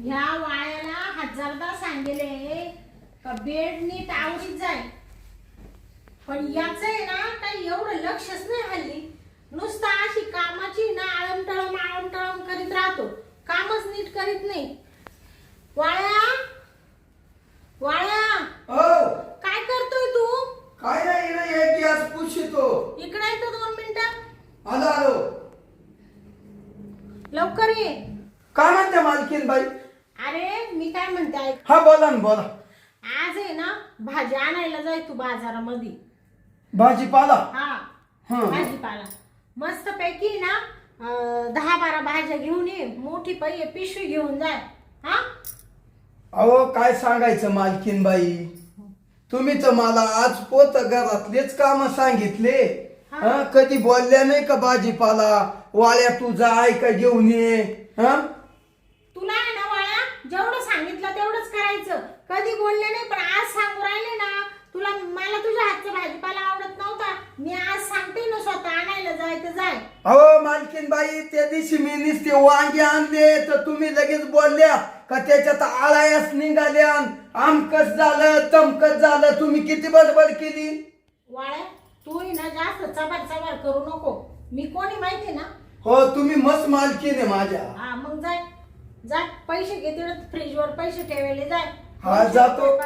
ह्या वाळ्याला हजारदा सांगेले का बेड नीट आवडीत जाय. पण याच आहे ना काही एवढं लक्षच नाही हल्ली. नुसतं अशी कामाची ना आळमटळम आळमटळम करीत राहतो. कामच नीट करीत नाही. वाळ्या हो काय करतोय तू काय नाही रे एक गॅस पुशितो इकडे येतो दोन मिनिटं आलो आलो लवकर ये काय म्हणते मालकीन बाई अरे मी काय म्हणते ऐक हा बोला ना बोला. आज आहे ना भाजी आणायला जाय तू बाजारामध्ये. भाजीपाला? हा हं. भाजीपाला. मस्त पैकी ना अं, दहा बारा भाज्या घेऊन ये मोठी पै पिशवी घेऊन जाय. हा? अहो काय सांगायचं मालकीन बाई? तुम्ही तर मला आज पोत घरातलेच काम सांगितले. हा. हा कधी बोलल्या नाही का भाजीपाला? वाळ्या तू जाय का घेऊन ये. हा? तुला आहे ना जेवढं सांगितलं तेवढंच करायचं. कधी बोलले नाही पण आज सांगू राहिले ना तुला मला तुझ्या हातचा भाजीपाला आवडत नव्हता. मी आज सांगते ना स्वतः आणायला जाय तर जाय. अहो मालकीन बाई त्या दिवशी मी नुसते वांगे आणले तर तुम्ही लगेच बोलल्या का त्याच्यात आळायास निघाल्या आमकच झालं तमकच झालं. तुम्ही किती बडबड केली? वाळ्या तू ना जास्त चबार चबार करू नको. मी कोणी माहिती ना? हो तुम्ही मस्त मालकीन आहे माझ्या. हा मग जाय. जाय पैसे घे तेवढं फ्रीजवर पैसे ठेवले जाय हा, जातो.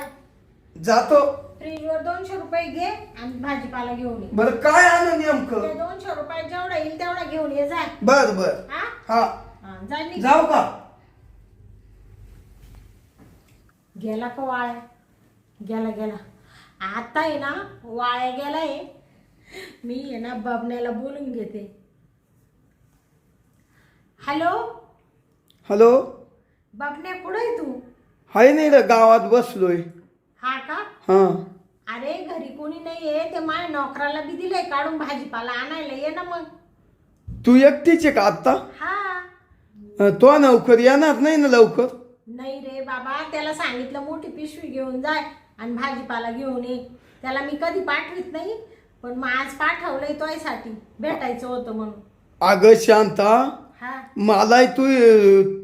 जातो. फ्रीजवर दोनशे रुपये घे आणि भाजीपाला घेऊन ये. बर काय आणू ते नेमकं दोनशे रुपये जेवढा येईल तेवढा घेऊन ये जाय बर बर. हा? हा. हा, जाय निघ. जाऊ का? गेला का वाळ्या? गेला गेला. आता आहे ना वाळ्या गेलाय मी आहे ना बबण्याला बोलून घेते. हॅलो? हॅलो? बबण्या कुठं आहे तू? हाय नाही रे गावात बसलोय. हा का? हा. अरे घरी कोणी नाहीये ते माझ्या नोकराला बी दिलंय काढून भाजीपाला आणायला. ये ना मग. तू एकटीच आहे का आत्ता? हा. अं, तो नौकर येणार नाही ना लवकर? नाही रे बाबा त्याला सांगितलं मोठी पिशवी घेऊन जाय आणि भाजीपाला घेऊन ये. त्याला मी कधी पाठवित नाही पण मग आज पाठवलंय तोयसाठी. भेटायचं होतं म्हणून. अगं शांता मला तू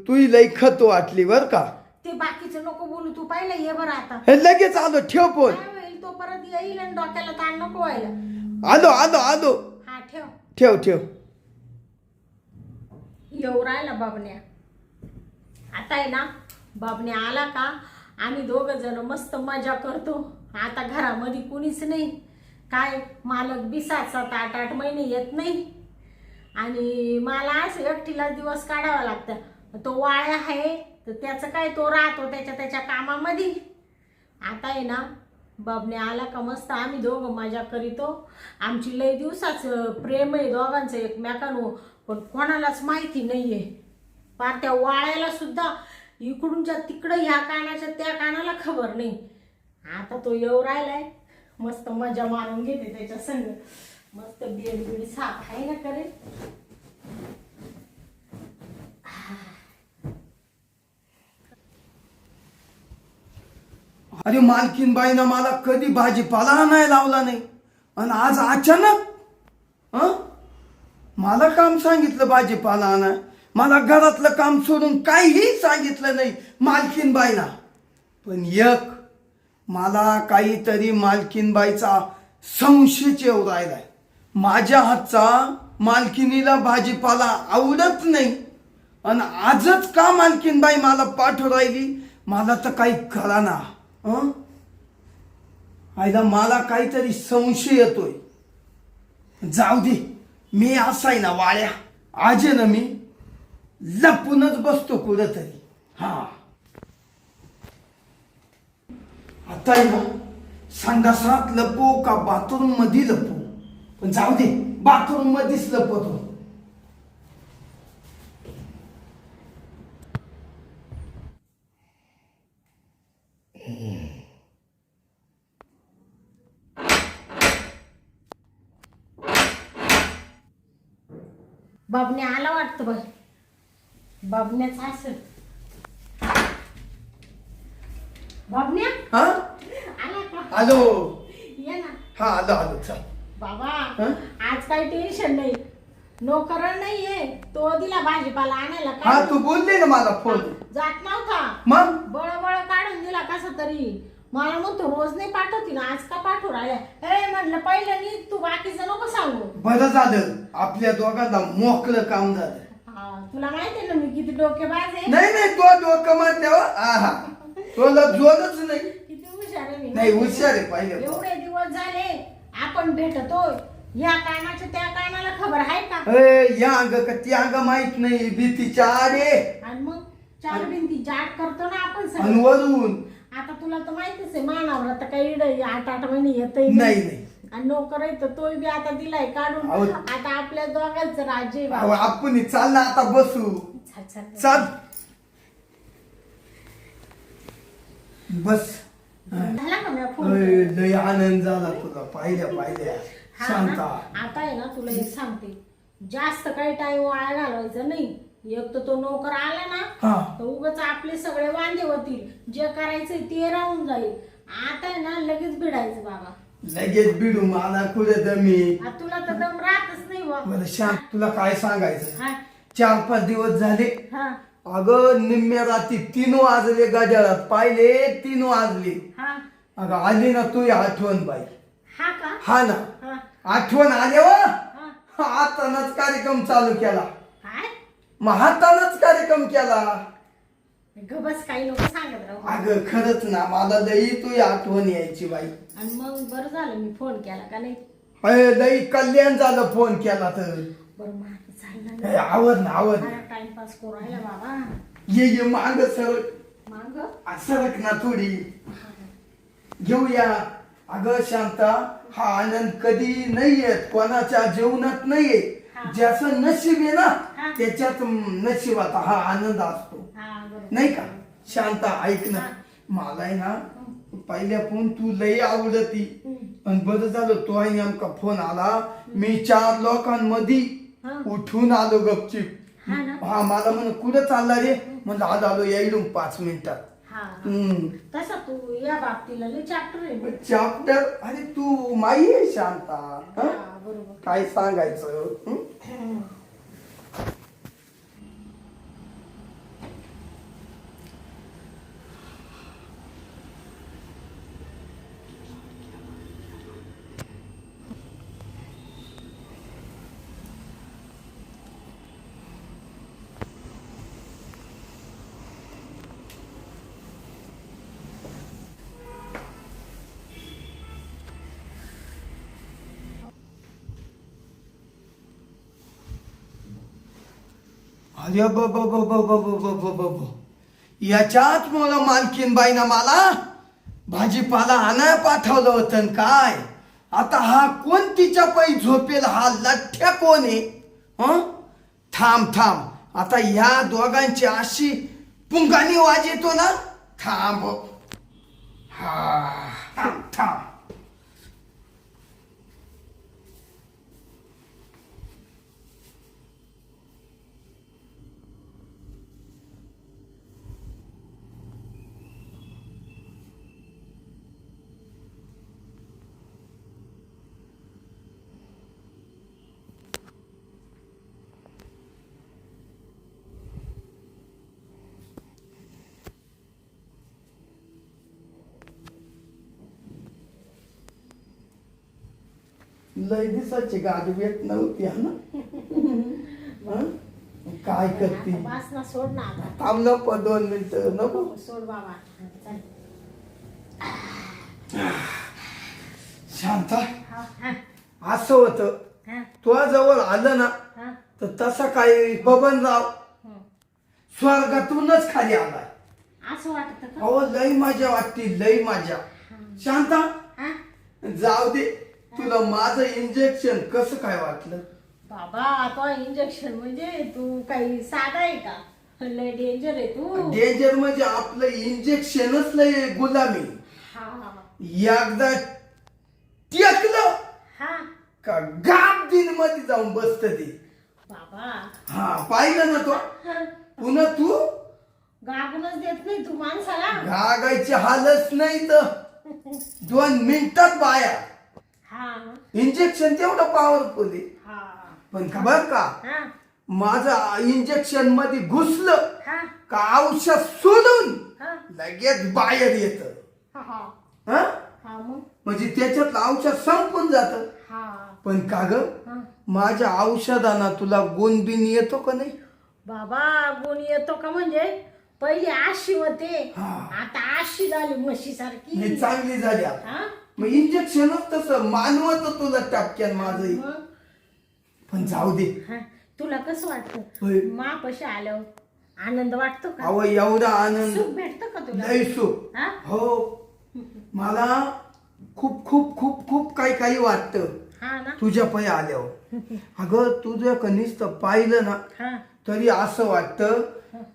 तू लई खत वाटली बर का? ते बाकीचं नको बोलू तू पाहिलं ये बरं आता. हे लगेच आलो ठेव फोन. काय होईल तो परत येईल आणि डोक्याला ताण नको व्हायला. आलो आलो आलो. हा ठेव. ठेव ठेव. येऊ राहिला बाबण्या. आता आहे ना बाबण्या आला का आम्ही दोघ जण मस्त मजा करतो. आता घरामध्ये कुणीच नाही. काय मालक बी सात सात आठ आठ महिने येत नाही. आणि मला असं एकटीला दिवस काढावा लागतं. तो वाळ्या आहे तर त्याचं काय तो राहतो त्याच्या त्याच्या कामामध्ये. आता आहे ना बाबने आला का मस्त आम्ही दोघं मजा करीतो. आमची लय दिवसाचं प्रेम आहे दोघांचं एकमेकांवर पण कोणालाच माहिती नाही आहे पार त्या वाळ्याला सुद्धा इकडूनच्या तिकडं ह्या कानाच्या त्या कानाला खबर नाही. आता तो येऊ राहिलाय. मस्त मजा मारून घेते त्याच्या संग. मस्त बेड बिड साफ आहे ना करेल अरे मालकीन बाईनं मला कधी भाजीपाला नाही लावला नाही. आणि आज अचानक हं? मला काम सांगितलं भाजीपाला आणा. मला घरातलं काम सोडून काहीही सांगितलं नाही मालकीन बाईला पण एक मला काहीतरी मालकीन बाईचा संशयच राहिलाय माझ्या हातचा मालकिनीला भाजीपाला आवडत नाही. आणि आजच का मालकीनबाई मला पाठव राहिली? मला तर काही करा ना आईला मला काहीतरी संशय येतोय. जाऊ दे मी असाय ना वाळ्या आजे ना मी लपूनच बसतो कुठंतरी. हा. आता आहे ना लपू का बाथरूममध्ये लपू? पण जाऊ दे बाथरूम मध्येच लपवतो बाबण्या आला वाटतं बघ. बाबण्याच असेल बाबण्या हा? आला का? आलो. ये ना. हा आलो आलो चल. बाबा हं? आज काही टेन्शन नाही. नोकर नाहीये. तो दिला भाजीपाला आणायला हा काय तू बोलली ना मला फोन जात नव्हता. मग? बळ बळ काढून दिला कसा तरी. मला म्हणतो रोज नाही पाठवती ना आज का पाठवू राहिल्या? ए म्हणलं पहिलं नी तू बाकीचं नको सांगू. बरं झालं. आपल्या दोघांना मोकळं काम झालं. हा, तुला माहितीये ना मी किती डोकेबाज आहे? नाही नाही तो डोकं मारल्यावर आहा. तुला जोरच नाही. किती हुशार आहे मी. नाही हुशार आहे पाहिजे एवढे दिवस झाले आपण भेटतोय? या कामाच्या त्या कामाला खबर आहे का? या अंग का ती अंग माहीत नाही भीतीच्या आडे आणि मग चार भिंती जाट करतो ना आपण आणि सगळं वरून आता तुला तर माहितीच आहे मानावर आता काही इड आठ आठ महिने येत नाही. नाही आणि नोकर आहे तर तोही बी आता दिलाय काढून. अहो. आता आपल्या दोघांचं अहो, बाबा. आपण चाल ना आता बसू. चल. चाल. बस. झाला का मी फोन अय, लय आनंद झाला तुला. पाहिल्या पाहिल्या. हा शांता. ना, आता आहे ना तुला एक सांगते. जास्त काही टाइम वाया घालवायचा नाही. एक तर तो नोकर आला ना हा. तर उगाच आपले सगळे वांदे होतील. जे करायचंय ते राहून जाईल. आता आहे ना लगेच भिडायचं बाबा. लगेच बिडू मला कुठे दमी? आ, तुला तर दम राहतच नाही बा. शांत तुला काय सांगायचं? हा. चार पाच दिवस झाले. हा. अगं निम्म्या रात्री तीन वाजले गजारात. पाहिले तीन वाजले. हा. अगं आली ना तू आठवण बाई. हा का? हा ना. हा. आठवण आले वा हा. हातानच कार्यक्रम चालू केला. काय? मग हातानच कार्यक्रम केला. गबस काही लोक सांगत राहू. अगं खरंच ना मला लई तू आठवण यायची बाई. आणि मग बरं झालं मी फोन केला का नाही? अय लई कल्याण झालं फोन केला तर. बरं चाललं आवड ना आवड. टाइमपास करू राहिला बाबा ये ये माग सरक माग आ, सरक ना थोडी घेऊया अगं शांता हा आनंद कधी नाही येत कोणाच्या जीवनात नाही येत. ज्याचं नशीब आहे ना. त्याच्यात नशिबात हा आनंद असतो हा बरोबर नाही का शांता ऐक ना. मला आहे ना पहिल्या फोन तू लई आवडती हम्म. आणि बरं झालं तो आहे नेमका फोन आला मी चार लोकांमध्ये. उठून आलो गपचिप. हा ना. हा मला म्हण कुठं चालला रे? म्हणलं आज आलो येईल पाच मिनिटात. हा. हम्म. तसा तू या बाबतीला लय चॅप्टर आहे. चॅप्टर अरे तू माई आहे शांता. हं? हा, बरोबर. काय सांगायचं? हं? अरे ब ब ब ब ब याच्यात मला मालकीन मला भाजीपाला आणाय पाठवलं होतं काय? आता हा कोण तिच्या पै झोपेल हा लठ्ठ्या कोण आहे? हं? थांब थांब. आता ह्या दोघांची अशी पुंगानी वाज येतो ना? थांब. हा थांब थांब. लय दिसाची गाडी भेट नव्हती हा ना? हं? काय करते आता बस ना सोड ना आता. थांबलं पण दोन मिनिटं नको. सोड बाबा. चल. शांता हा हा. असं होतं. हा. तुझ्या जवळ आलं ना हा. तर तसं काही बबनराव हं. स्वर्गातूनच खाली आलाय. असं वाटत का? अहो लई मजा वाटते लई मजा. शांता हा? जाऊ दे. तुला माझं इंजेक्शन कसं काय वाटलं? बाबा तो इंजेक्शन म्हणजे तू काही साधा आहे का? लय डेंजर आहे तू. डेंजर म्हणजे आपलं इंजेक्शनच लय गुलामी. हा एकदा टेकलं हा. का गाप दिनमध्ये जाऊन बसत ते बाबा. हा पाहिलं ना तो. पुन्हा तू? गागूनच देत नाही तू माणसाला. गागायची हालच नाही तर. दोन मिनिटात बाया. इंजेक्शन तेवढं पॉवरफुल आहे. पण खबर का? माझं इंजेक्शनमध्ये घुसलं का औषध सोडून लगेच बाहेर येत. म्हणजे त्याच्यातलं औषध संपून जात. पण का ग? माझ्या औषधाना तुला गुणबिन येतो का नाही? बाबा गुण येतो का म्हणजे? पहिले आशी होते. आता आशी झाली म्हशी ही सारखी चांगली झाली आता. मग इंजेक्शनच तसं मानवत तुला टपक्यान माझं पण जाऊ दे. हा तुला कसं होय. वाटतं मापाशी आल्यावर आनंद वाटतो का? अव एवढा आनंद. सुख भेटतं का तुला? लय सुख. हा? हो. मला खूप खूप खूप खूप काही काही वाटतं. हा ना? तुझ्या पायी आल्यावर. अगं तुझं कनिष्ठ पाहिलं ना हा. तरी असं वाटतं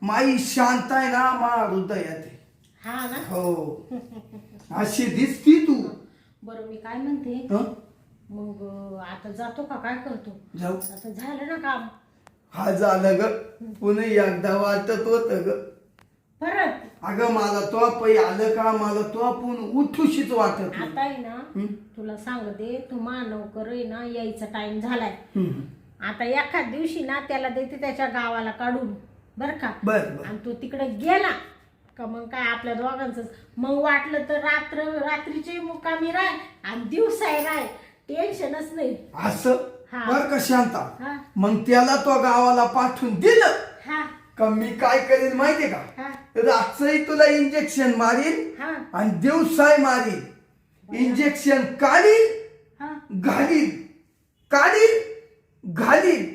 माई शांत आहे ना मा हृदयात आहे. हा ना? हो. अशी दिसती तू. बरं मी काय म्हणते? हं? मग आता जातो का? काय करतो? जाऊ. आता झालं ना काम. हा झालं ग. पुन्हा एकदा वाटत होत ग. परत? अगं मला तो पै आलं का? मला तो आपण उठूशीच वाटत नाही. आता आहे ना? तुला सांगते तू मा नौकर आहे ना यायचा टाइम झालाय. आता एखाद दिवशी ना त्याला देते त्याच्या गावाला काढून. बर का? बर बर. आणि तो तिकडे गेला. का मग काय आपल्या दोघांच मग वाटलं तर रात्र रात्रीचे मुक्कामी राय आणि दिवसाय राय. टेन्शनच नाही. असं? हा. बर का शांता? मग त्याला तो गावाला पाठवून दिलं. हा. का मी काय करेन माहितीये का? हा. रातचंही तुला इंजेक्शन मारील हा. आणि दिवसाय मारील इंजेक्शन काढील हा. घालील काढील घालील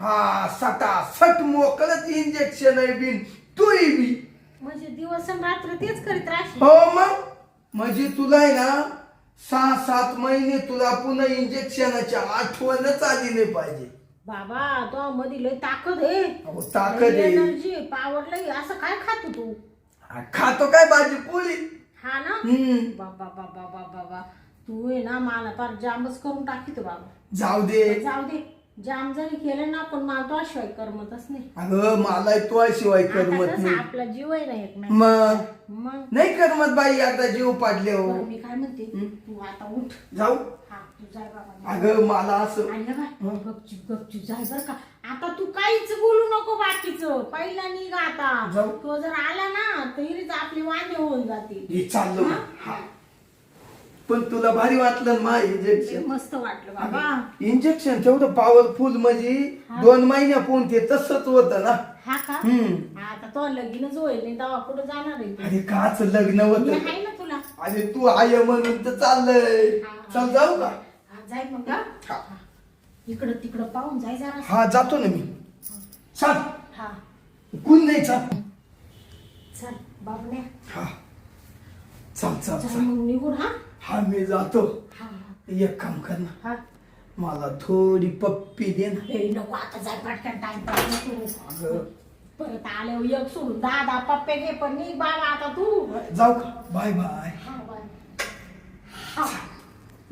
हा सटा सट मोकळत इंजेक्शन आहे बिन. तू बी. म्हणजे दिवस आणि रात्र तेच करीत राहशील. हो मग? म्हणजे तुला आहे ना सहा सात महिने तुला पुन्हा इंजेक्शनाची आठवणच आली नाही पाहिजे. बाबा तो मध्ये लय ताकद आहे. अहो, ताकद आहे. एनर्जी पॉवर लय असं काय खातो तू? हा, खातो काय भाजी? पोळी. हा ना? हम्म. बाबा बाबा बाबा बाबा. तू आहे ना मला फार जामच करून टाकीतो बाबा. जाऊ दे. जाऊ दे. जाम जरी केलं ना पण मला तो शिवाय करमतच नाही. अगं मला तो शिवाय आता करमत कसं नाही. आपला जीव आहे ना एक नाही मग मग? नाही करमत बाई एकदा जीव पाडले हो. बरं, मी काय म्हणते? तू आता उठ. जाऊ. हा तू जाय बाबा. अगं मला असं गपचूप गपचूप जाय बर का. आता तू काहीच बोलू नको बाकीचं. पहिला निघ आता. जाऊ. तो जर आला ना तरीच आपली वांदे होऊन जातील. हे चाललो. मग. हा. पण तुला भारी वाटलं ना मा इंजेक्शन मस्त वाटलं बाबा. इंजेक्शन तेवढं पॉवरफुल म्हणजे दोन महिन्यापून ते तसंच होतं ना. हा का? हम्म. आता तो लगीनच होईल नाही तेव्हा कुठं जाणार आहे तू? अरे काच लग्न मी होत आहे ना तुला. अरे तू आय म्हणून तर चाललंय. चल जाऊ का? हा, जाय मग हा? हा. इकडं तिकडं पाहून जाय जरा. हा जातो ना मी. चल. हा. कोण नाही चल. चल बाबण्या हा. चल चल चल चल. मग निघून हा. हा मी जातो. हा. एक काम कर ना. हा. मला थोडी पप्पी दे ना. ए, नको आता जाय पटकन टाइम अगं, परत आल्यावर एक सोडून. दहा पप्पे घे पण निघ बाबा आता तू. जाऊ का? बाय बाय हा बाय हा.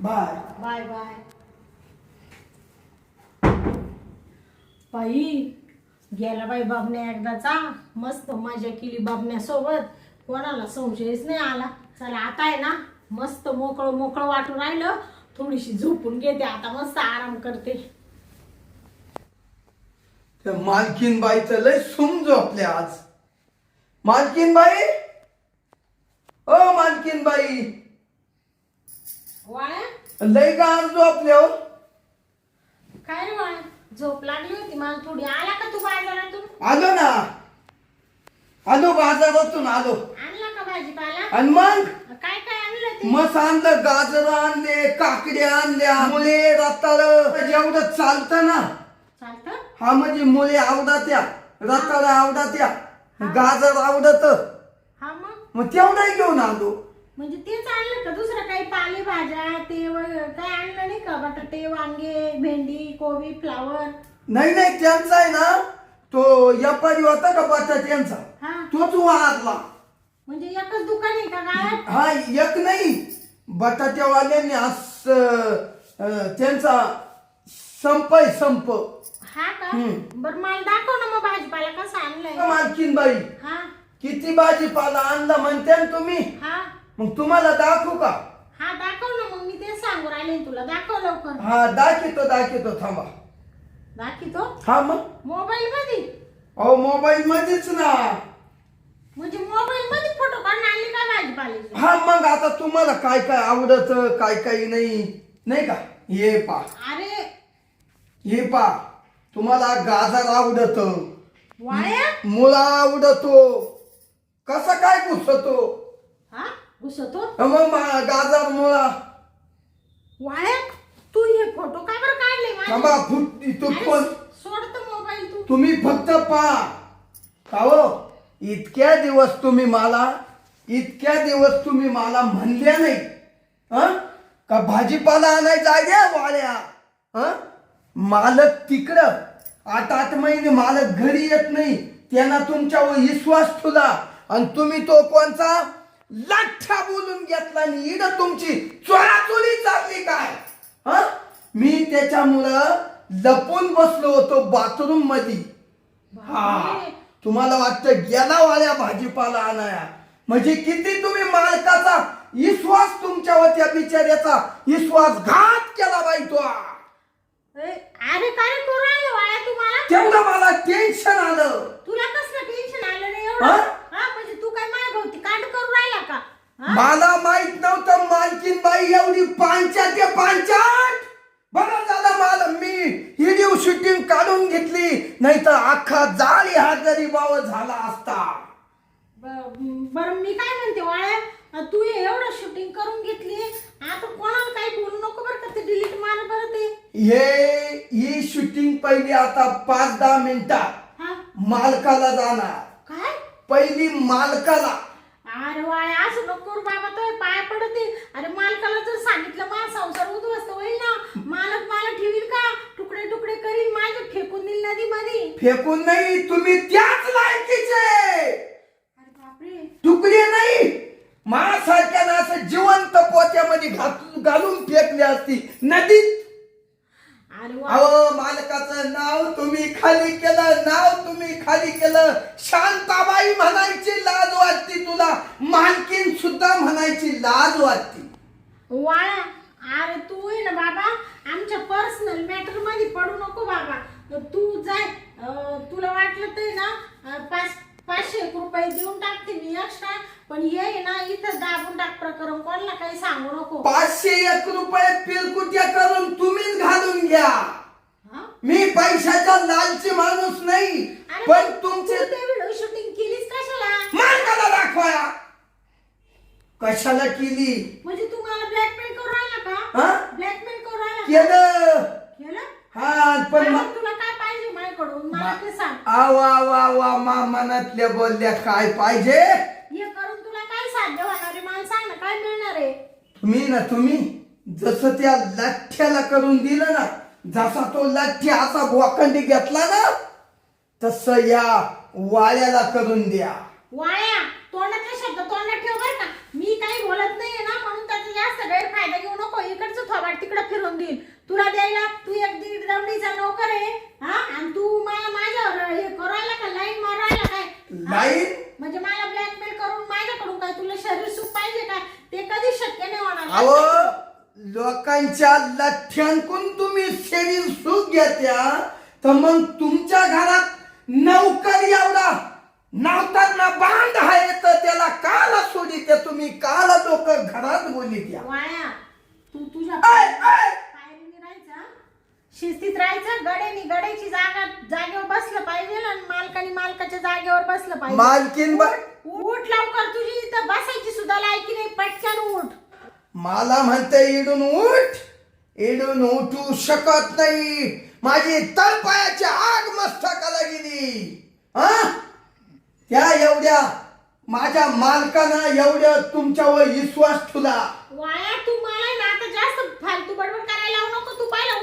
बाय बाय बाय बाई गेला बाई बाबण्या एकदाचा. मस्त मजा केली बाबण्यासोबत. कोणाला संशयच नाही आला. चला आता आहे ना. मस्त मोकळं मोकळं वाटून राहिलं. थोडीशी झोपून घेते आता मस्त आराम करते. त्या मालकीन बाईचं लय सुम झोपले आज. मालकीन बाई ओ मालकीन बाई वाळ्या? लय गार झोपले हो. काय रे वाळ्या? झोप लागली होती मला थोडी. आला का तू बाजारातून? आलो ना. आलो बाजारातून आलो. आणला का भाजीपाला? आणि मग? काय काय आणलं ते? मस आणलं गाजर आणले काकड्या आणल्या मुळे रताळ. जेवढं चालतं ना. चालतं? हा म्हणजे मुळे आवडात्या रताळ आवडात्या गाजर आवडत. हा मग? मग तेवढंही घेऊन आलो. म्हणजे तेच आणलं का दुसरं काही? पालेभाज्या ते वगैरे काही आणलं नाही का? बटाटे वांगे भेंडी कोबी फ्लावर? नाही नाही त्यांचा आहे ना तो व्यापारी होता का बटाट्यांचा? हा. तोच वाहरला म्हणजे एकच दुकान आहे का गावात? हा एक नाही. बटाट्यावाल्यांनी आज अं, त्यांचा संप आहे संप. हा का? हम्म. बर मला दाखव ना मग भाजीपाला कसा आणलाय. मालकीन बाई. हा. किती भाजीपाला आणला म्हणते ना तुम्ही? हा. मग तुम्हाला दाखवू का? हा दाखव ना मग मी तेच सांगू राहिले तुला. दाखव लवकर. हा दाखवतो दाखवतो थांबा. दाखवतो हा मग. मोबाईल मध्ये अहो मोबाईल मध्येच ना. म्हणजे मोबाईल मध्ये फोटो काढून आणले काय भाजीपाल्याचे हा मग आता तुम्हाला काय काय आवडत काय काय नाही नाही का? हे पा. अरे! हे पा. तुम्हाला गाजर आवडत. मुळा आवडतो. कसा काय घुसतो? हा? घुसतो? मग मा- गाजर मुळा. वाळ्या? तू हे फोटो का बरं काढले माझे? थांबा फुट इथून अरे, पण सोड तर मोबाईल तू. तुम्ही फक्त पहा. का हो? इतक्या दिवस तुम्ही मला इतक्या दिवस तुम्ही मला म्हणल्या नाही हं? का भाजीपाला आणायचा द्या वाळ्या हं? मालक तिकडं आठ आठ महिने मालक घरी येत नाही त्यांना तुमच्यावर विश्वास ठुला आणि तुम्ही तो कोणचा लाठ्या बोलून घेतला आणि इड तुमची चोराचोरी चालली काय हं? मी त्याच्यामुळं लपून बसलो होतो बाथरूममध्ये हा तुम्हाला वाटतं गेला वाल्या भाजीपाला आणाया. म्हणजे किती तुम्ही मालकाचा विश्वास तुमच्यावर त्या बिचाऱ्याचा विश्वासघात केला बाई तो. अरे काय करू तेवढं मला टेन्शन आलं. तुला कसलं टेन्शन आलं? एवढं? हा? म्हणजे तू काय मागवती कांड करू राहिला का? मला माहीत नव्हतं मालकीन बाई एवढी पांचाट ते मी व्हिडिओ शूटिंग काढून घेतली नाही तर अख्खा जाळी हा गरीबावर झाला असता. बरं मी काय म्हणते वाळ्या तू एवढं शूटिंग करून घेतली आता कोणाला काही बोलू नको बरं का ते डिलीट मार बरं ते. हे ही शूटिंग पहिली आता पाच दहा मिनिटात हा? मालकाला जाणार. काय? पहिली मालकाला. अरे वाळ्या असं नको करू बाबा तो पाय पडते अरे मालकाला जर सांगितलं मा संसार उद्ध्वस्त होईल ना. मालक मला ठेवील का? तुकडे तुकडे करील माझे फेकून देईल नदी मध्ये फेकून नाही तुम्ही त्याच लायकीचे. अरे बापरे. तुकडे नाही. माझ्यासारख्यानं असं जिवंत पोत्यामध्ये घात- घालून फेकली असती नदीत. अरे वा. अहो मालकाचं नाव तुम्ही खाली केलं नाव तुम्ही खाली केलं. शांताबाई म्हणायची लाज वाटती तुला. मालकीन सुद्धा म्हणायची लाज वाटती. वाळा अरे तू आहे ना बाबा आमच्या पर्सनल मॅटरमध्ये पडू नको बाबा. तू जाय अं, तुला वाटलं तर ना अं, पाच पाचशे एक रुपये देऊन टाकते मी एक्स्ट्रा पण ये आहे ना इथं दाबून टाक प्रकरण. कोणाला काही सांगू नको. पाचशे एक रुपये पिरकुट्या करून तुम्हीच घालून घ्या? मी पैशाचा लालची माणूस नाही पण तुमचे ते व्हिडिओ शूटिंग केलीस कशाला? मालकाला दाखवाया. कशाला केली? म्हणजे तू मला ब्लॅकमेल करू राहिला का? ब्लॅकमेल करू राहिला केलं. केलं? हा पण तुला काय पाहिजे माझ्याकडून? मला ते सांग. आवा वा वा मा मनातल्या बोलल्या काय पाहिजे? हे करून तुला काय साध्य होणार आहे? मला सांग ना काय मिळणार आहे? तुम्ही ना तुम्ही जसं त्या लाठ्याला करून दिलं ना जसा तो लाठ्या असा बोखंडी घेतला ना तसं या वाळ्याला करून द्या. वाया तोंडातले शब्द तोंडात ठेव बरं का. मी काही बोलत नाहीये ना म्हणून त्याचा जास्त गैरफायदा घेऊ नको. इकडचं थोबाड तिकडे फिरून देईल. तुला द्यायला तू एक दीड दमडीचा नोकर आहे हा? आणि तू मला माझ्यावर हे करायला का? लाईन मारायला काय? हा? लाईन? म्हणजे मला ब्लॅकमेल करून माझ्याकडून काय तुला शरीर सुख पाहिजे काय? ते कधी शक्य नाही होणार. अहो लोकांच्या लठ्यांकून तुम्ही शरीर सुख घेत्या तर मग तुमच्या घरात नौकर एवढा नवताना बांध आहे तर त्याला काला सोडी त्या तुम्ही काला लोक घरात बोली द्या. वाया तू तुझ्या ऐ, ऐ. पायरीने राहायचं शिस्तीत राहायचं गड्यानी गड्याची जागा जागेवर बसलं पाहिजे आणि मालकानी मालकाच्या जागेवर बसलं पाहिजे. मालकीन उठ लवकर तुझी इथं बसायची सुद्धा लायकी नाही पटकन उठ मला म्हणते इडून उठ इडून उठू शकत नाही. माझी तळपायाची आग मस्तकाला गेली. हा त्या एवढ्या माझ्या मालकानं एवढ्या तुमच्यावर विश्वास ठेवला. वाया तू मला ना आता जास्त फालतू बडबड करायला लावू नको. तू पहिला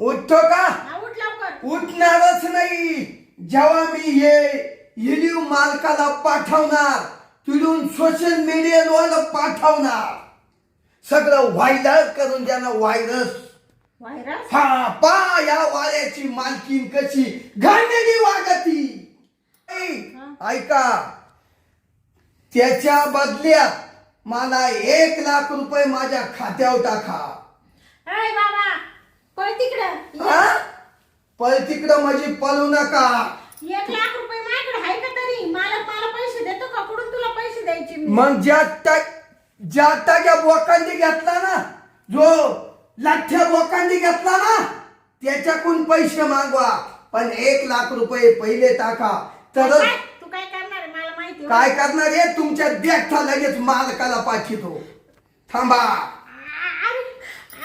उठतो का हा, उठ लवकर. उठणारच नाही. जेव्हा मी हे व्हिडिओ मालकाला पाठवणार तिथून सोशल मीडियावर पाठवणार. सगळं व्हायरल करून द्यानं व्हायरस व्हायरस हा पा या वाऱ्याची मालकीन कशी घाणेरी वागती. ऐका. त्याच्या बदल्यात मला एक लाख रुपये माझ्या खात्यावर टाका. बाबा पळ तिकडं? पळ तिकडं म्हणजे पळू नका. एक लाख रुपये माझ्याकडे आहे का तरी? मालक मला पैसे देतो का? कुठून तुला पैसे द्यायचे मी? मग ज्या ज्या टाक्या बोकांडी घेतला ना जो लाठ्या बोकांडी घेतला ना त्याच्याकडून पैसे मागवा. पण एक लाख रुपये पहिले टाका. तर काय? तू काय करणार आहे? मला माहिती काय करणार आहे? तुमच्या देखता लगेच मालकाला पाठवतो थांबा. अरे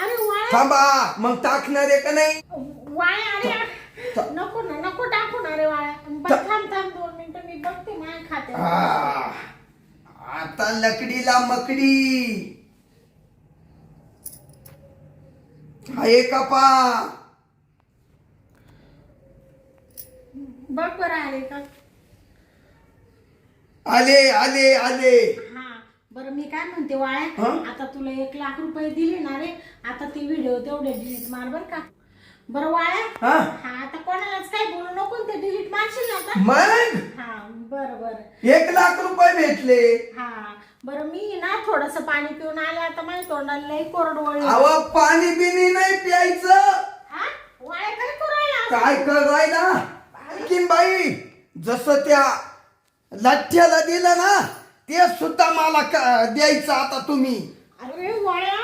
अरे थांबा. मग टाकणार आहे का नाही? अरे नको ना नको टाकू ना रे वाया बरं, थांब थांब दोन मिनिटं मी बघते माझ्या खात्यात. आ, आता लकडीला मकडी. आहे का पा बघ बरं आले का? आले आले आले. हा. बरं मी काय म्हणते वाया हं? आता तुला एक लाख रुपये दिले ना रे आता ते व्हिडिओ तेवढे डिलीट मार बर का. बरं वाया हा. हा आता कोणालाच काय बोलू नको ते डिलीट मारशील ना आता. मग हा बरं बरं. एक लाख रुपये भेटले. हा बरं मी ना थोडस पाणी पिऊन आले आता माझ्या तोंडाला लई कोरड वळली. अव पाणी बिनी नाही प्यायचं. हा वाया काय करू राहिला काय करायला? आणखीन बाई जसं त्या लठ्ठ्याला दिलं ना ते सुद्धा मला क- द्यायचं आता तुम्ही. अरे वाया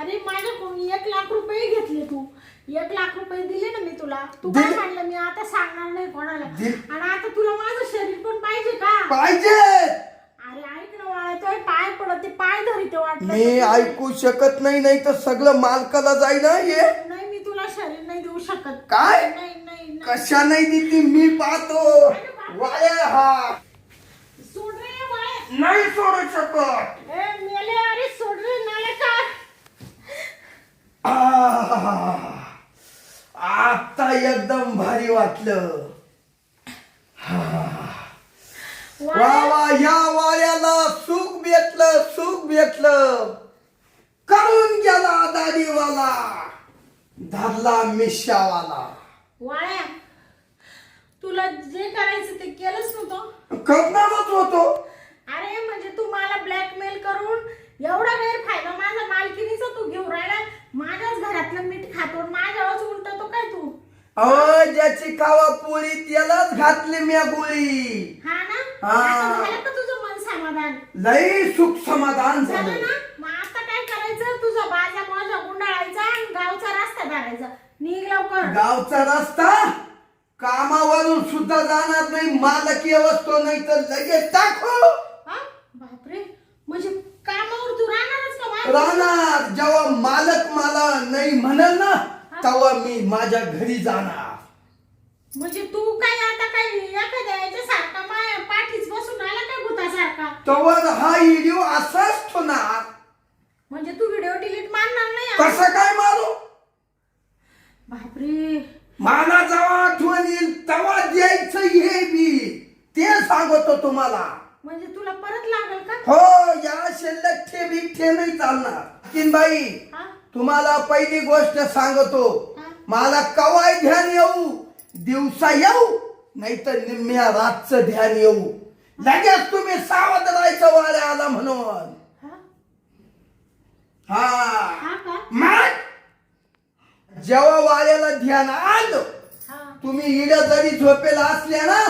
अरे माझ्याकडून एक लाख रुपये घेतले तू. एक लाख रुपये दिले ना मी तुला. तू काय दिले. म्हणलं मी आता सांगणार नाही कोणाला. दिले. आणि आता तुला माझं शरीर पण पाहिजे का? पाहिजे! अरे ऐक ना तो पाय पडत ते पाय धरी ते वाटलं मी ऐकू शकत नाही नाही तर सगळं मालकाला जाईल हं हे? नाही मी तुला शरीर नाही देऊ शकत. काय? नाही नाही नाही. कशा नाही दिली मी पाहतो. वाया हा. सोड रे वाया. नाही सोडू शकत. ए मेले अरे सोड रे नाले आता एकदम भारी वाटलं. वा वा या वाऱ्याला सुख भेटलं सुख भेटलं. करून गेला दाढीवाला. धरला मिशावाला वाळ्या तुला जे करायचं ते केलंच नव्हतं? करणारच होतो. अरे म्हणजे तू मला ब्लॅकमेल करून एवढा गैरफायदा माझ्या मालकिनीचा तू घेऊन राहिला माझ्याच घरातलं मीठ खातो माझ्यावरच उलटतो काय तू? अहो ज्याची कावा पोळी त्यालाच घातली म्या गोळी. हा ना? हा. आता झालं का तुझं मन समाधान? लई सुख समाधान झालं झालं ना? मग आता काय करायचं? तुझा बाजा माझा गुंडाळायचा आणि गावचा रस्ता धरायचा निघ लवकर. गावचा रस्ता? कामावरून सुद्धा जाणार नाही मालकी वस्तू नाही तर लगेच टाकू. हा? बापरे. म्हणजे कामावर तू राहणारच का माझ्या? राहणार. जेव्हा मालक मला नाही म्हणल ना तेव्हा मी माझ्या घरी जाणार. म्हणजे तू काय आता काय एखाद्या माया पाठीच बसून आला काय भूतासारखा? तेव्हा हा व्हिडिओ असाच होणार म्हणजे तू व्हिडिओ डिलीट मारणार नाही आता? कसं काय मारू? बापरे. मला जेव्हा आठवण येईल तेव्हा द्यायचं हे बी ते सांगतो तुम्हाला. म्हणजे तुला परत लागल का? हो या शिल्लक ठे बिठे नाही चालणार. बाई हा? तुम्हाला पहिली गोष्ट सांगतो. हा? मला कवाय ध्यान येऊ दिवसा येऊ नाही तर निम्म्या रातचं ध्यान येऊ. लगेच तुम्ही सावध राहायचं वाऱ्या आला म्हणून. हा? हा. हा का? मग? जेव्हा वाऱ्याला ध्यान आलं हा. तुम्ही इड जरी झोपेला असल्या ना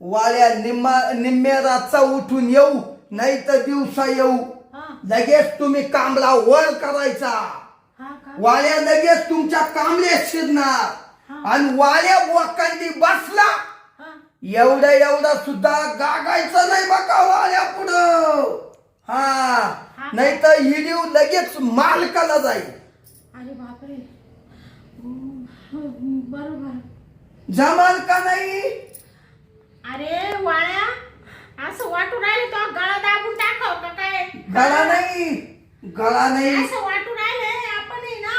वाऱ्या निम्मा निम्म्या रातचा उठून येऊ नाही तर दिवसा येऊ. लगेच तुम्ही कांबळा वर करायचा. वाळ्या लगेच तुमच्या कांबळ्यात शिरणार. आणि वाळ्या बोकांनी बसला. एवढं एवढं सुद्धा गागायचं नाही बघा वाळ्या पुढं. हा. नाही तर हिडीव लगेच मालकाला जाईल. अरे बापरे. बरोबर. जमाल का नाही? अरे वाळ्या असं वाटून राहिले तो गळा दाबून टाकाव का काय? गळा नाही गळा नाही. असं वाटून राहिले आपण आहे ना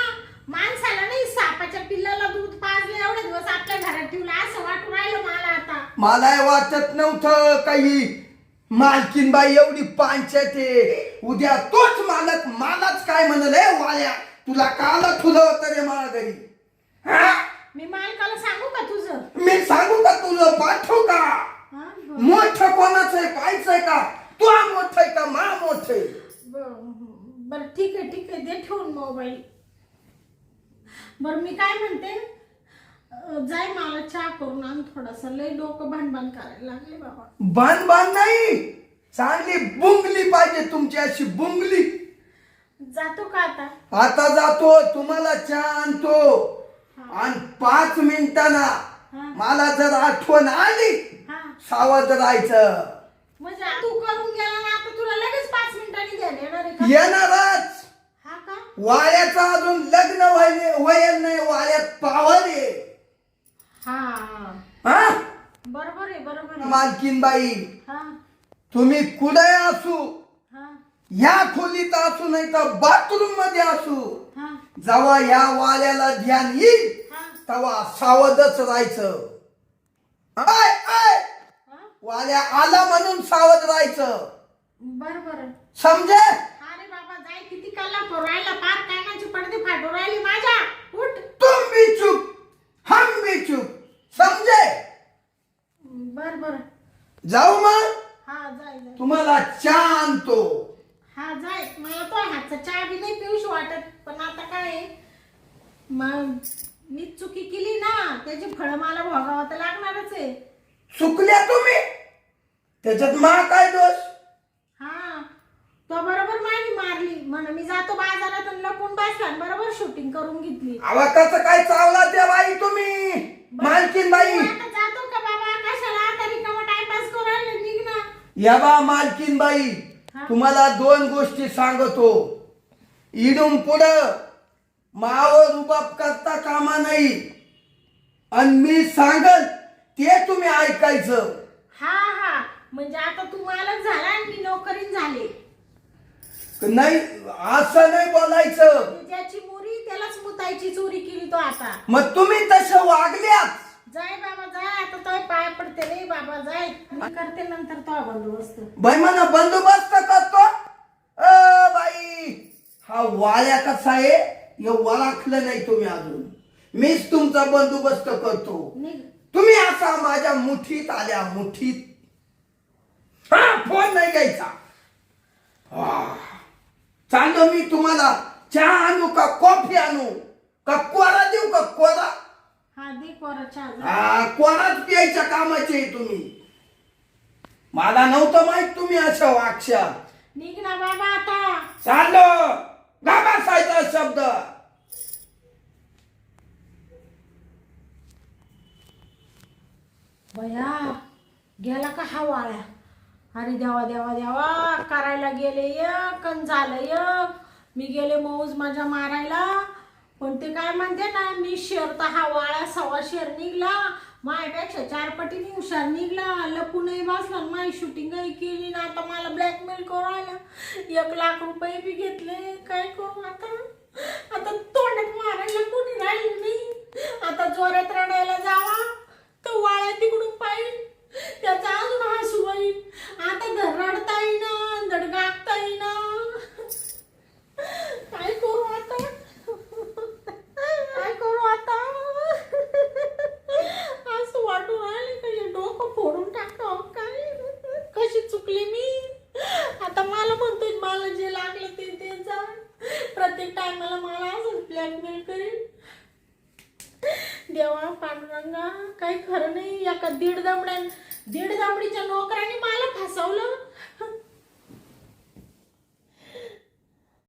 माणसाला नाही सापाच्या पिल्लाला दूध पाजले एवढे दिवस आपल्या घरात ठेवलं असं वाटून राहिलं मला आता. मला वाटत नव्हतं काही. मालकीन बाई एवढी पांचायत आहे उद्या तोच मालक मलाच काय म्हणल "ए वाल्या तुला काल ठुलं होतं रे मला घरी. हा? मी मालकाला सांगू का तुझं? मी सांगू का तुला पाठवू का? हा, बरं. मोठं कोणाचं आहे? पाहायचंय का? तू मोठ आहे का? मा मोठ आहे. बरं ठीक आहे ठीक आहे. दे ठेवून मोबाईल बरं मी काय म्हणते? अं, जाय मला चहा करून आण थोडासा. लय डोकं भांडभान करायला लागले बाबा. बाण बाण नाही. चांगली बुंगली पाहिजे तुमची अशी बुंगली. जातो का आता? आता जातो. तुम्हाला चहा आणतो. आणि पाच मिनिटांना मला जर आठवण आली सावध राहायचं. म्हणजे तू करून गेला ना आता तुला लगेच पाच मिनिटांनी द्यायला येणार आहे का? येणारच. हा का? अजून लग्न व्हायले वयल नाही वाड्यात पावर आहे हा. हा? बरोबर आहे बरोबर आहे. मालकीनबाई हा. तुम्ही कुठे असू? हा. या खोलीत असू नाही तर बाथरूममध्ये असू. हा. जेव्हा या वाड्याला ध्यान येईल तेव्हा सावधच राहायचं. आय आय हा? वाड्या आला म्हणून सावध राहायचं. बरं बरं समजे? अरे बाबा जाय किती कल्ला राहिला पार कानाची पडदे फाटू राहिली माझ्या. उठ. तुम भी चुप हम भी चुप. समजे? बर बर जाऊ मग. हा जाय जाय तुम्हाला चहा आणतो. हा जाय मला तो हातचा चहा बी नाही पिऊशी वाटत पण आता काय आहे, मग मी चुकी केली ना त्याची फळं मला भोगावं तर लागणारच आहे. चुकल्या तुम्ही? त्याच्यात मा काय दोष? हा तो बरोबर माझी मारली. म्हण मी जातो बाजारात आणि लपून बसला आणि बरोबर शूटिंग करून घेतली. आवाकाचं काय चावला त्या बाई तुम्ही? मालकीन बाई. आता जातो का बाबा? कशाला आता रिकामा टाइमपास करू राहिले निघ ना. या बा मालकीन बाई. तुम्हाला दोन गोष्टी सांगतो. इडून पुढं मावर रुबाब करता कामा नाही. आणि मी सांगल ते तुम्ही ऐकायचं. हा हा. म्हणजे आता तू मालक झाला आणि मी नोकरीन झाले. नाही असं नाही बोलायचं. म्हणजे ज्याची मुरी त्यालाच मुतायची चोरी केली तो आता. मग तुम्ही तसं वागल्यात. जाय बाबा जाय. आता तो पाय पडते रे बाबा जाय. मी करते नंतर तो बंदोबस्त. बाई म्हणा बंदोबस्त करतो? अ बाई हा वाळ्या कसा आहे? वळखलं नाही तुम्ही अजून. मीच तुमचा बंदोबस्त करतो. तुम्ही असा माझ्या मुठीत आल्या मुठीत. हा फोन नाही घ्यायचा. चाललो मी तुम्हाला चहा आणू का कॉफी आणू? का कोरा देऊ का कोरा? हा. हा कोराच प्यायच्या कामाचे तुम्ही. मला नव्हतं माहीत तुम्ही अशा वागशा निघ ना बाबा आता. चाललो. बाबासाहेबचा शब्द. बया गेला का हा वाळ्या अरे देवा देवा देवा करायला गेले एक अन झालं एक मी गेले मौज माझ्या मारायला. पण ते काय म्हणते ना मी शेर तर हा वाळा सव्वा शेर निघला. मायपेक्षा चार पटीने हुशार निघला. लपूनही बसला माय शूटिंगही केली ना आता मला ब्लॅकमेल करायला एक लाख रुपये बी घेतले. काय करू आता? आता तोंडात मारायला कोणी राहिलं नाही आता जोरात रडायला जावा. तो वाळ्या तिकडून पाहिजे त्याचा अजून हसू होईल. आता धड रडता येईना दडगागता येईना. काय करू आता? आता. असं वाटू राहिले का हे डोकं फोडून टाकावं काय? कशी चुकली मी? आता मला म्हणतोय मला जे लागलं ते ते जा. प्रत्येक टायमाला मला असंच ब्लॅकमेल करेल देवा पांडुरंगा काही खरं नाही. एका दीड दमड्या दीड दमडीच्या नोकराने मला फसवलं.